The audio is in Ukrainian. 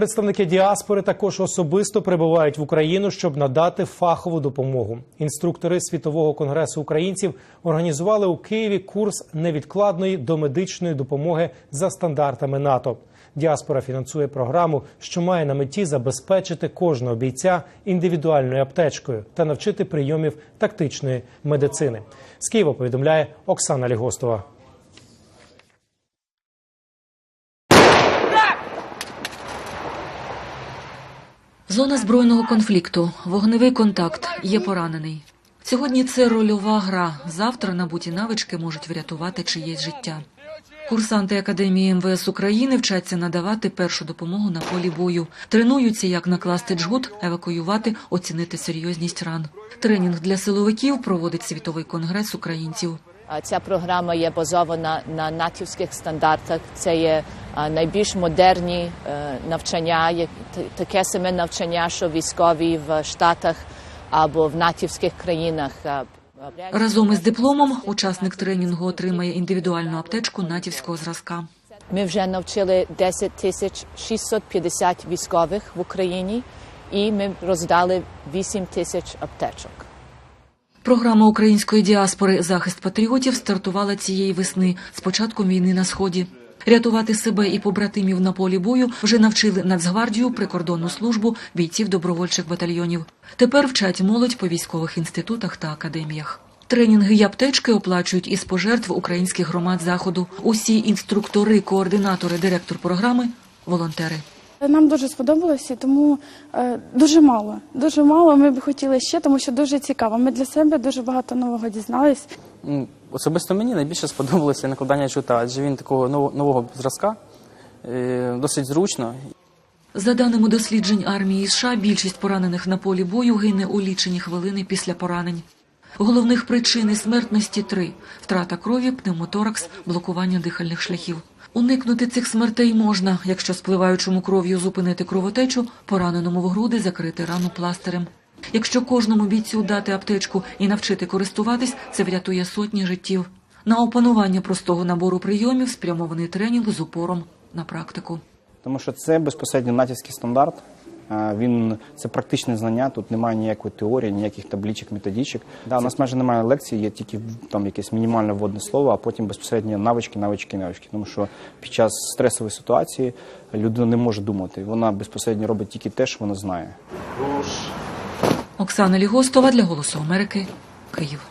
Представники діаспори також особисто прибувають в Україну, щоб надати фахову допомогу. Інструктори світового конгресу українців організували у Києві курс невідкладної домедичної допомоги за стандартами НАТО. Діаспора фінансує програму, що має на меті забезпечити кожного бійця індивідуальною аптечкою та навчити прийомів тактичної медицини. З Києва повідомляє Оксана Лігостова. Зона збройного конфлікту, вогневий контакт, є поранений. Сьогодні це рольова гра. Завтра набуті навички можуть врятувати чиєсь життя. Курсанти Академії МВС України вчаться надавати першу допомогу на полі бою. Тренуються, як накласти джгут, евакуювати, оцінити серйозність ран. Тренінг для силовиків проводить світовий конгрес українців. Ця програма є базована на натівських стандартах. Це є найбільш модерні е, навчання, таке саме навчання, що військові в Штатах або в натівських країнах. Разом із дипломом учасник тренінгу отримає індивідуальну аптечку натівського зразка. Ми вже навчили 10 тисяч 650 військових в Україні, і ми роздали 8 тисяч аптечок. Програма української діаспори Захист патріотів стартувала цієї весни з початком війни на сході. Рятувати себе і побратимів на полі бою вже навчили Нацгвардію, прикордонну службу, бійців добровольчих батальйонів. Тепер вчать молодь по військових інститутах та академіях. Тренінги і аптечки оплачують із пожертв українських громад заходу. Усі інструктори, координатори, директор програми волонтери. Нам дуже сподобалося, тому е, дуже мало. Дуже мало. Ми б хотіли ще, тому що дуже цікаво. Ми для себе дуже багато нового дізнались. Особисто мені найбільше сподобалося накладання джута, адже він такого нового, нового зразка, е, досить зручно. За даними досліджень армії США, більшість поранених на полі бою гине у лічені хвилини після поранень. Головних причин смертності три: втрата крові, пневмоторакс, блокування дихальних шляхів. Уникнути цих смертей можна, якщо спливаючому кров'ю зупинити кровотечу, пораненому в груди закрити рану пластирем. Якщо кожному бійцю дати аптечку і навчити користуватись, це врятує сотні життів. На опанування простого набору прийомів спрямований тренінг з упором на практику. Тому що це безпосередньо натівський стандарт. Він це практичне знання. Тут немає ніякої теорії, ніяких табличок, методичок. Да, у нас майже немає лекцій, є тільки там якесь мінімальне вводне слово, а потім безпосередньо навички, навички, навички. Тому що під час стресової ситуації людина не може думати. Вона безпосередньо робить тільки те, що вона знає. Оксана Лігостова для Голосу Америки, Київ.